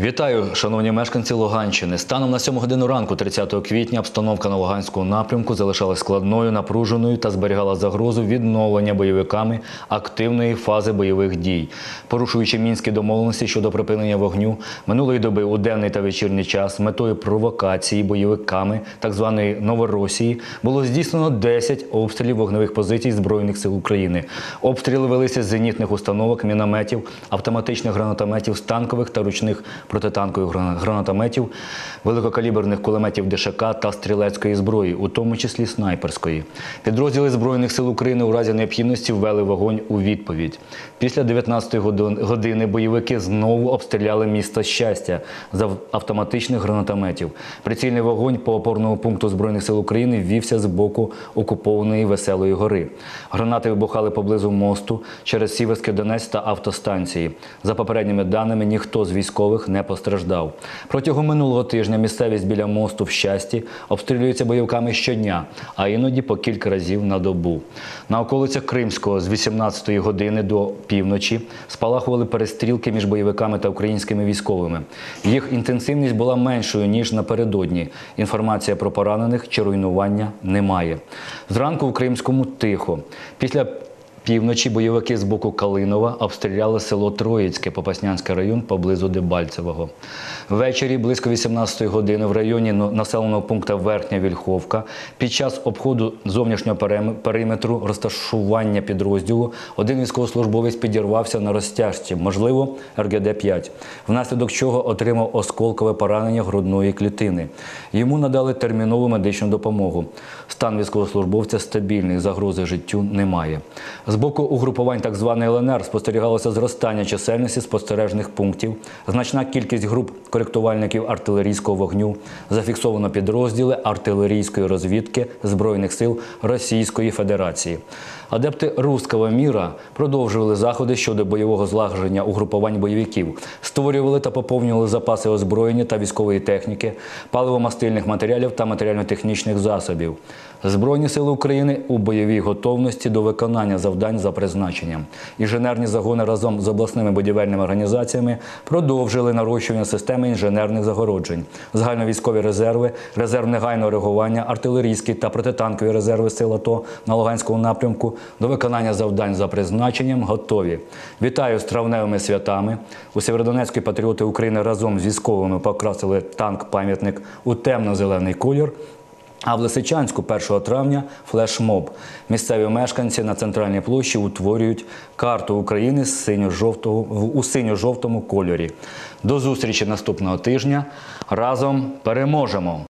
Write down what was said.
Вітаю, шановні мешканці Луганщини. Станом на 7 годину ранку, 30 квітня, обстановка на Луганському напрямку залишалась складною, напруженою та зберігала загрозу відновлення бойовиками активної фази бойових дій. Порушуючи мінські домовленості щодо припинення вогню, минулої доби у денний та вечірній час метою провокації бойовиками так званої Новоросії було здійснено 10 обстрілів вогневих позицій Збройних сил України. Обстріли велися з зенітних установок, мінометів, автоматичних гранатометів, з танкових та ручних протитанкових гранатометів, великокаліберних кулеметів ДШК та стрілецької зброї, у тому числі снайперської. Підрозділи Збройних сил України у разі необхідності ввели вогонь у відповідь. Після 19-ї години бойовики знову обстріляли місто щастя з автоматичних гранатометів. Прицільний вогонь по опорному пункту Збройних сил України ввівся з боку окупованої Веселої гори. Гранати вибухали поблизу мосту через Сіверський Донець та автостанції. За попередніми даними, ніхто з військових не постраждав. Протягом минулого тижня місцевість біля мосту в щасті обстрілюється бойовиками щодня, а іноді по кілька разів на добу. На околицях Кримського з 18-ї години до півночі спалахували перестрілки між бойовиками та українськими військовими. Їх інтенсивність була меншою ніж напередодні. Інформація про поранених чи руйнування немає. Зранку в Кримському тихо. Після Півночі бойовики з боку Калинова обстріляли село Троїцьке, Попаснянський район поблизу Дебальцевого. Ввечері близько 18-ї години в районі населеного пункту Верхня Вільховка під час обходу зовнішнього периметру розташування підрозділу один військовослужбовець підірвався на розтяжці, можливо, РГД-5, внаслідок чого отримав осколкове поранення грудної клітини. Йому надали термінову медичну допомогу. Стан військовослужбовця стабільний, загрози життю немає. З боку угрупувань так званої ЛНР спостерігалося зростання чисельності спостережних пунктів, значна кількість груп коректувальників артилерійського вогню, зафіксовано підрозділи артилерійської розвідки Збройних сил Російської Федерації. Адепти руського міра продовжували заходи щодо бойового злагодження угрупувань бойовиків, створювали та поповнювали запаси озброєння та військової техніки, паливомастильних матеріалів та матеріально-технічних засобів. Збройні сили України у бойовій готовності до виконання завдань за призначенням. Інженерні загони разом з обласними будівельними організаціями продовжили нарощування системи інженерних загороджень, загальновійськові резерви, резерв негайного реагування, артилерійські та протитанкові резерви сил АТО на Луганському напрямку до виконання завдань за призначенням готові. Вітаю з травневими святами. У Сєвєродонецькій патріоти України разом з військовими покрасили танк-пам'ятник у темно-зелений колір. А в Лисичанську 1 травня флешмоб. Місцеві мешканці на центральній площі утворюють карту України з синьо-жовтого у синьо-жовтому кольорі. До зустрічі наступного тижня. Разом переможемо!